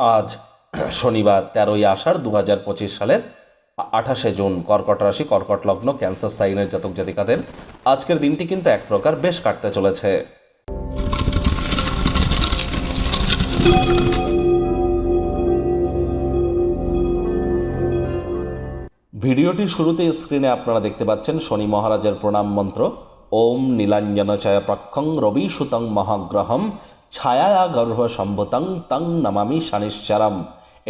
আজ শনিবার তেরোই আষাঢ় দু হাজার পঁচিশ সালের আঠাশে জুন কর্কট রাশি, কর্কট লগ্ন, ক্যান্সার সাইনের জাতক জাতিকাদের আজকের দিনটি কিন্তু এক প্রকার বেশ কাটতে চলেছে। ভিডিওটির শুরুতে স্ক্রিনে আপনারা দেখতে পাচ্ছেন শনি মহারাজের প্রণাম মন্ত্র, ওম নীলাঞ্জন চয় প্রক্ষং রবি সুতং মহাগ্রহম ছায়া গর্ভ সম্ভতং তং নমামি শানিশ্চারাম।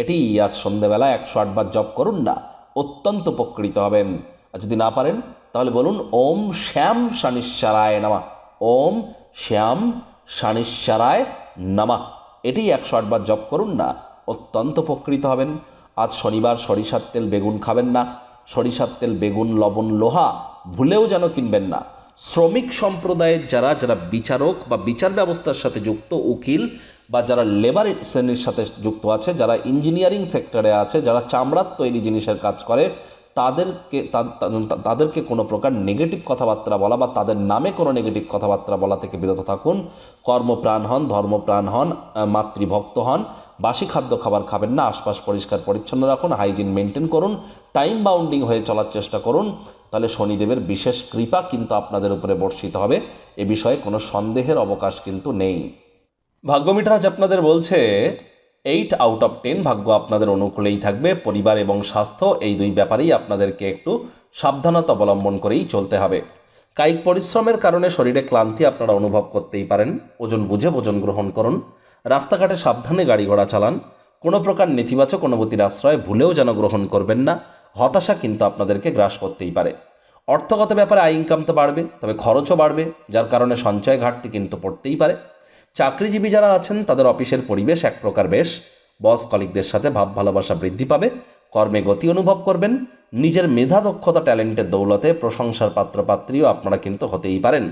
এটি আজ সন্ধেবেলা একশো আটবার জপ করুন না, অত্যন্ত উপকৃত হবেন। আর যদি না পারেন, তাহলে বলুন, ওম শ্যাম শানিশ্চারায় নামা। ওম শ্যাম শানিশ্চারায় নামা। এটি একশো আটবার জপ করুন না, অত্যন্ত উপকৃত হবেন। আজ শনিবার সরিষার তেল বেগুন খাবেন না, সরিষার তেল বেগুন, লবণ, লোহা ভুলেও যেন কিনবেন না। শ্রমিক সম্প্রদায়ের যারা যারা বিচারক বা বিচার ব্যবস্থার সাথে যুক্ত উকিল বা যারা লেবার শ্রেণির সাথে যুক্ত আছে, যারা ইঞ্জিনিয়ারিং সেক্টরে আছে, যারা চামড়ার তৈরি জিনিসের কাজ করে তাদেরকে তাদেরকে কোনো প্রকার নেগেটিভ কথাবার্তা বলা বা তাদের নামে কোনো নেগেটিভ কথাবার্তা বলা থেকে বিরত থাকুন। কর্মপ্রাণ হন, ধর্মপ্রাণ হন মাতৃভক্ত হন, বাসি খাদ্য খাবার খাবেন না, আশপাশ পরিষ্কার পরিচ্ছন্ন রাখুন হাইজিন মেনটেন করুন টাইম বাউন্ডিং হয়ে চলার চেষ্টা করুন। তাহলে শনিদেবের বিশেষ কৃপা কিন্তু আপনাদের উপরে বর্ষিত হবে। এ বিষয়ে কোনো সন্দেহের অবকাশ কিন্তু নেই। ভাগ্যমিটার আজ আপনাদের বলছে এইট আউট অফ টেন ভাগ্য আপনাদের অনুকূলেই থাকবে। পরিবার এবং স্বাস্থ্য, এই দুই ব্যাপারেই আপনাদেরকে একটু সাবধানতা অবলম্বন করেই চলতে হবে। কায়িক পরিশ্রমের কারণে শরীরে ক্লান্তি আপনারা অনুভব করতেই পারেন। ওজন বুঝে ওজন গ্রহণ করুন। রাস্তাঘাটে সাবধানে গাড়ি ঘোড়া চালান। কোনো প্রকার নেতিবাচক অনুভূতির আশ্রয় ভুলেও যেন গ্রহণ করবেন না। হতাশা কিন্তু আপনাদেরকে গ্রাস করতেই পারে। অর্থগত ব্যাপারে আয় ইনকাম তো বাড়বে, তবে খরচও বাড়বে, যার কারণে সঞ্চয় ঘাটতি কিন্তু পড়তেই পারে। চাকরিজীবী যারা আছেন, তাদের অফিসের পরিবেশ এক প্রকার বেশ। বস কলিকদের সাথে ভাব ভালোবাসা বৃদ্ধি পাবে, কর্মে গতি অনুভব করবেন, নিজের মেধা দক্ষতা, ট্যালেন্টের দৌলতে প্রশংসার পাত্রপাত্রীও আপনারা কিন্তু হতেই পারেন।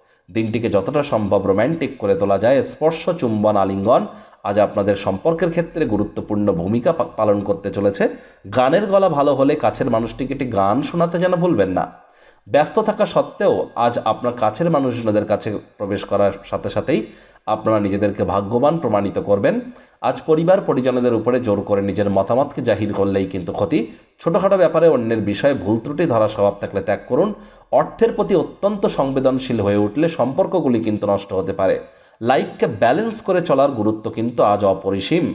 দিনটিকে যতটা সম্ভব রোম্যান্টিক করে তোলা যায়, স্পর্শ চুম্বন আলিঙ্গন আজ আপনাদের সম্পর্কের ক্ষেত্রে গুরুত্বপূর্ণ ভূমিকা পালন করতে চলেছে। গানের গলা ভালো হলে কাছের মানুষটিকে একটি গান শোনাতে যেন ভুলবেন না। ব্যস্ত থাকা সত্ত্বেও আজ আপনার কাছের মানুষজনদের কাছে প্রবেশ করার সাথে সাথেই আপনারা নিজেদেরকে ভাগ্যবান প্রমাণিত করবেন। আজ পরিবার পরিজনদের উপরে জোর করে নিজের মতামতকে জাহির করলেই কিন্তু ক্ষতি। ছোটোখাটো ব্যাপারে অন্যের বিষয়ে ভুল ত্রুটি, ধরা স্বভাব থাকলে ত্যাগ করুন। অর্থের প্রতি অত্যন্ত সংবেদনশীল হয়ে উঠলে সম্পর্কগুলি কিন্তু নষ্ট হতে পারে। লাইফকে ব্যালেন্স করে চলার গুরুত্ব কিন্তু আজ অপরিসীম।